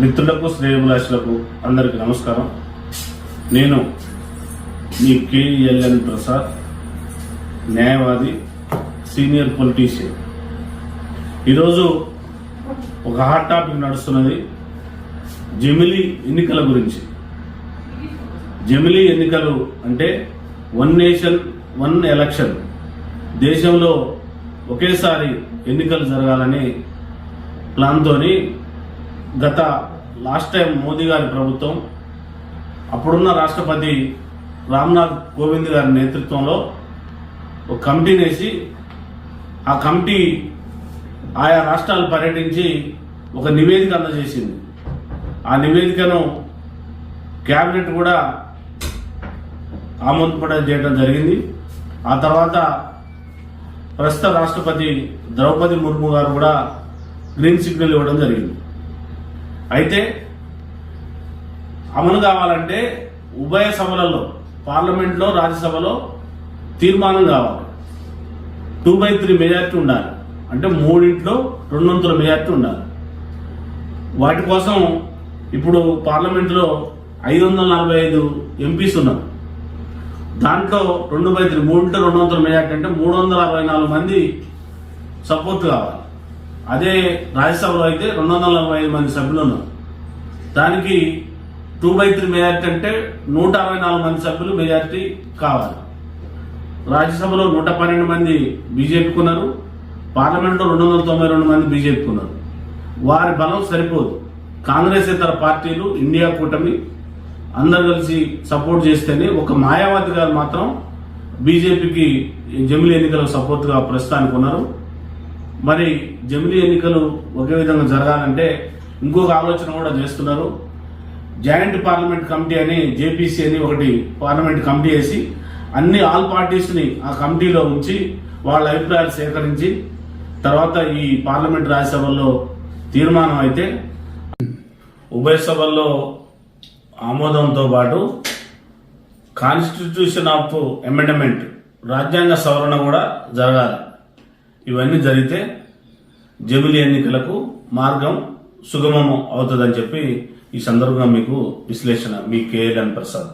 మిత్రులకు శ్రేయభిలాషులకు అందరికీ నమస్కారం. నేను మీ కేఎల్ఎన్ ప్రసాద్ న్యాయవాది సీనియర్ పొలిటీషియన్. ఈరోజు ఒక హాట్ టాపిక్ నడుస్తున్నది. జమిలీ ఎన్నికల గురించి. జమిలీ ఎన్నికలు అంటే వన్ నేషన్ వన్ ఎలక్షన్. దేశంలో ఒకేసారి ఎన్నికలు జరగాలని ప్లాన్తోని గత లాస్ట్ టైం మోదీ గారి ప్రభుత్వం అప్పుడున్న రాష్ట్రపతి రామ్నాథ్ కోవింద్ గారి నేతృత్వంలో ఒక కమిటీని వేసి ఆ కమిటీ ఆయా రాష్ట్రాలు పర్యటించి ఒక నివేదిక అందజేసింది. ఆ నివేదికను క్యాబినెట్ కూడా ఆమోదపడ చేయడం జరిగింది. ఆ తర్వాత ప్రస్తుత రాష్ట్రపతి ద్రౌపది ముర్ము గారు కూడా గ్రీన్ సిగ్నల్ ఇవ్వడం జరిగింది. అయితే అమలు కావాలంటే ఉభయ సభలలో పార్లమెంట్లో రాజ్యసభలో తీర్మానం కావాలి. టూ బై త్రీ మెజార్టీ ఉండాలి. అంటే మూడింట్లో రెండొంతుల మెజార్టీ ఉండాలి. వాటి కోసం ఇప్పుడు పార్లమెంట్లో ఐదు వందల నలభై ఐదు ఎంపీస్ ఉన్నారు. దాంట్లో రెండు బై త్రీ మూడింట్లో రెండు వందల మెజార్టీ అంటే మూడు వందల అరవై నాలుగు మంది సపోర్ట్ కావాలి. అదే రాజ్యసభలో అయితే రెండు వందల నలభై ఐదు మంది సభ్యులు ఉన్నారు దానికి టూ బై త్రీ మెజార్టీ అంటే నూట అరవై నాలుగు మంది సభ్యులు మెజార్టీ కావాలి. రాజ్యసభలో నూట పన్నెండు మంది బీజేపీకి ఉన్నారు పార్లమెంట్లో రెండు వందల తొంభై రెండు మంది బీజేపీకి ఉన్నారు వారి బలం సరిపోదు. కాంగ్రెస్ ఇతర పార్టీలు ఇండియా కూటమి అందరు కలిసి సపోర్ట్ చేస్తేనే ఒక మాయావతి గారు మాత్రం బీజేపీకి జమిలీ ఎన్నికలకు సపోర్ట్గా ప్రస్తుతానికి ఉన్నారు. మరి జమిలీ ఎన్నికలు ఒకే విధంగా జరగాలంటే ఇంకొక ఆలోచన కూడా చేస్తున్నారు. జాయింట్ పార్లమెంట్ కమిటీ అని జేపీసీ అని ఒకటి పార్లమెంట్ కమిటీ వేసి అన్ని ఆల్ పార్టీస్ని ఆ కమిటీలో ఉంచి వాళ్ళ అభిప్రాయాలు సేకరించి తర్వాత ఈ పార్లమెంట్ రాజ్యసభల్లో తీర్మానం అయితే ఉభయ సభల్లో ఆమోదంతో పాటు కాన్స్టిట్యూషన్ ఆఫ్ అమెండ్మెంట్ రాజ్యాంగ సవరణ కూడా జరగాలి. ఇవన్నీ జరిగితే జమిలీ ఎన్నికలకు మార్గం సుగమం అవుతుందని చెప్పి ఈ సందర్భంగా మీకు విశ్లేషణ మీ కేఎల్ఎన్ ప్రసాద్.